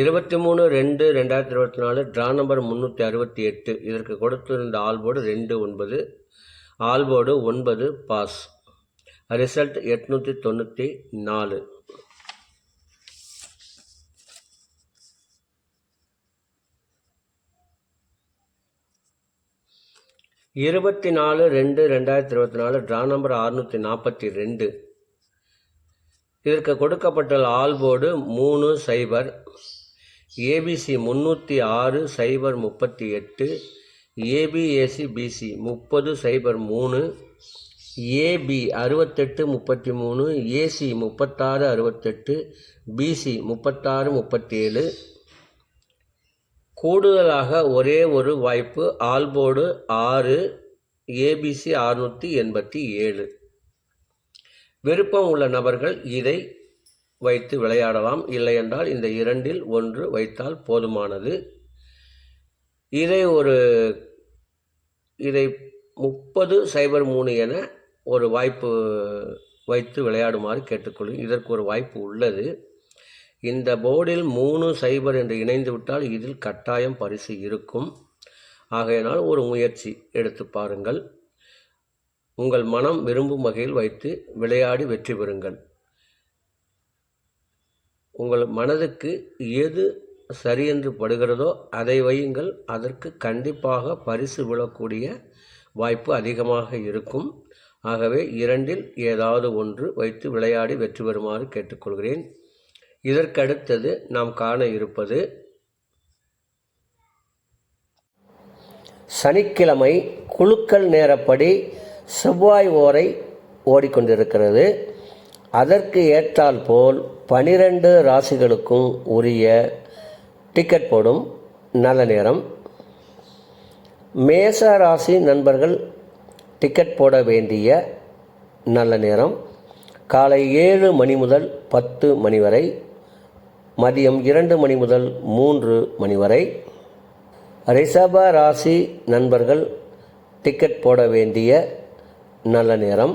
இருபத்தி மூணு ரெண்டு ரெண்டாயிரத்தி இருபத்தி நாலு ட்ரா நம்பர் முந்நூற்றி அறுபத்தி எட்டு. இதற்கு கொடுத்திருந்த ஆல்போர்டு ரெண்டு ஒன்பது ஆல்போர்டு ஒன்பது பாஸ் ரிசல்ட் எட்நூற்றி தொண்ணூற்றி நாலு. இருபத்தி நாலு ரெண்டு ரெண்டாயிரத்தி இருபத்தி நாலு ட்ரா நம்பர் அறுநூற்றி நாற்பத்தி ரெண்டு. இதற்கு கொடுக்கப்பட்ட ஆல்போர்டு மூணு சைபர் ஏபிசி முந்நூற்றி ஆறு சைபர் முப்பத்தி எட்டு ஏபிஏசி பிசி முப்பது சைபர் மூணு ஏபி அறுபத்தெட்டு முப்பத்தி மூணு ஏசி முப்பத்தாறு அறுபத்தெட்டு பிசி முப்பத்தாறு முப்பத்தேழு. கூடுதலாக ஒரே ஒரு வாய்ப்பு ஆல்போர்டு ஆறு ஏபிசி அறுநூற்றி எண்பத்தி ஏழு. விருப்பம் உள்ள நபர்கள் இதை வைத்து விளையாடலாம். இல்லையென்றால் இந்த இரண்டில் ஒன்று வைத்தால் போதுமானது. இதை ஒரு இதை முப்பது சைபர் மூணு என ஒரு வாய்ப்பு வைத்து விளையாடுமாறு கேட்டுக்கொள்ளும் இதற்கு ஒரு வாய்ப்பு உள்ளது. இந்த போர்டில் மூணு சைபர் என்று இணைந்து விட்டால் இதில் கட்டாயம் பரிசு இருக்கும். ஆகையினால் ஒரு முயற்சி எடுத்து பாருங்கள். உங்கள் மனம் விரும்பும் வகையில் வைத்து விளையாடி வெற்றி பெறுங்கள். உங்கள் மனதுக்கு எது சரியென்று படுகிறதோ அதை வையுங்கள். அதற்கு கண்டிப்பாக பரிசு விழக்கூடிய வாய்ப்பு அதிகமாக இருக்கும். ஆகவே இரண்டில் ஏதாவது ஒன்று வைத்து விளையாடி வெற்றி பெறுமாறு கேட்டுக்கொள்கிறேன். இதற்கடுத்தது நாம் காண இருப்பது சனிக்கிழமை குழுக்கள் நேரப்படி செவ்வாய் ஓரை ஓடிக்கொண்டிருக்கிறது. அதற்கு ஏற்றால் போல் பனிரெண்டு ராசிகளுக்கும் உரிய டிக்கெட் போடும் நல்ல நேரம். மேச ராசி நண்பர்கள் டிக்கெட் போட வேண்டிய நல்ல நேரம். காலை ஏழு மணி முதல் பத்து மணி வரை மதியம் இரண்டு மணி முதல் மூன்று மணி வரை. ரிஷப ராசி நண்பர்கள் டிக்கெட் போட வேண்டிய நல்ல நேரம்.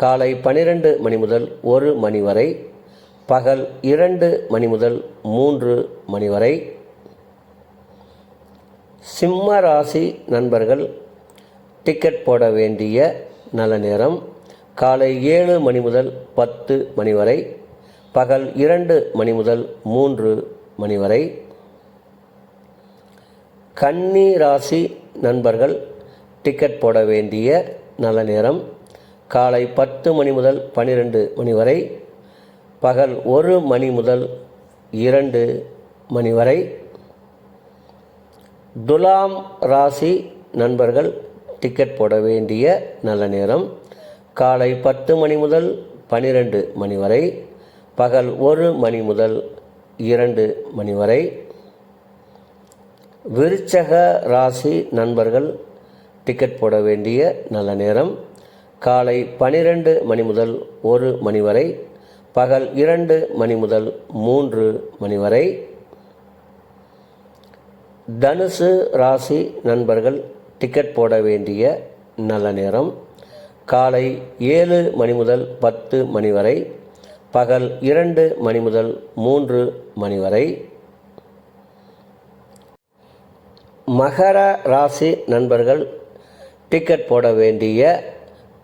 காலை பனிரெண்டு மணி முதல் ஒரு மணி வரை பகல் இரண்டு மணி முதல் மூன்று மணி வரை. சிம்ம ராசி நண்பர்கள் டிக்கெட் போட வேண்டிய நல்ல நேரம் காலை ஏழு மணி முதல் பத்து மணி வரை பகல் இரண்டு மணி முதல் மூன்று மணி வரை. கன்னி ராசி நண்பர்கள் டிக்கெட் போட வேண்டிய நல்ல நேரம் காலை பத்து மணி முதல் பன்னிரெண்டு மணி வரை பகல் ஒரு மணி முதல் இரண்டு மணி வரை. துலாம் ராசி நண்பர்கள் டிக்கெட் போட வேண்டிய நல்ல நேரம். காலை பத்து மணி முதல் பன்னிரெண்டு மணி வரை பகல் ஒரு மணி முதல் இரண்டு மணி வரை. விருச்சக ராசி நண்பர்கள் டிக்கெட் போட வேண்டிய நல்ல நேரம். காலை பனிரெண்டு மணி முதல் ஒரு மணி வரை பகல் இரண்டு மணி முதல் மூன்று மணி வரை. தனுசு ராசி நண்பர்கள் டிக்கெட் போட வேண்டிய நல்ல நேரம். காலை ஏழு மணி முதல் பத்து மணி வரை பகல் இரண்டு மணி முதல் மூன்று மணி வரை. மகர ராசி நண்பர்கள் டிக்கெட் போட வேண்டிய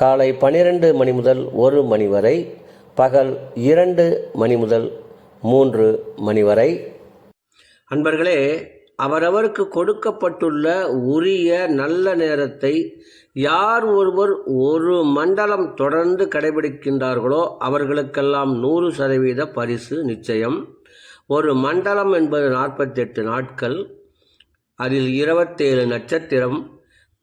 காலை பனிரெண்டு மணி முதல் ஒரு மணி வரை பகல் இரண்டு மணி முதல் மூன்று மணி வரை. அன்பர்களே அவரவருக்கு கொடுக்கப்பட்டுள்ள உரிய நல்ல நேரத்தை யார் ஒருவர் ஒரு மண்டலம் தொடர்ந்து கடைபிடிக்கின்றார்களோ அவர்களுக்கெல்லாம் நூறு சதவீத பரிசு நிச்சயம். ஒரு மண்டலம் என்பது நாற்பத்தெட்டு நாட்கள் அதில் இருபத்தேழு நட்சத்திரம்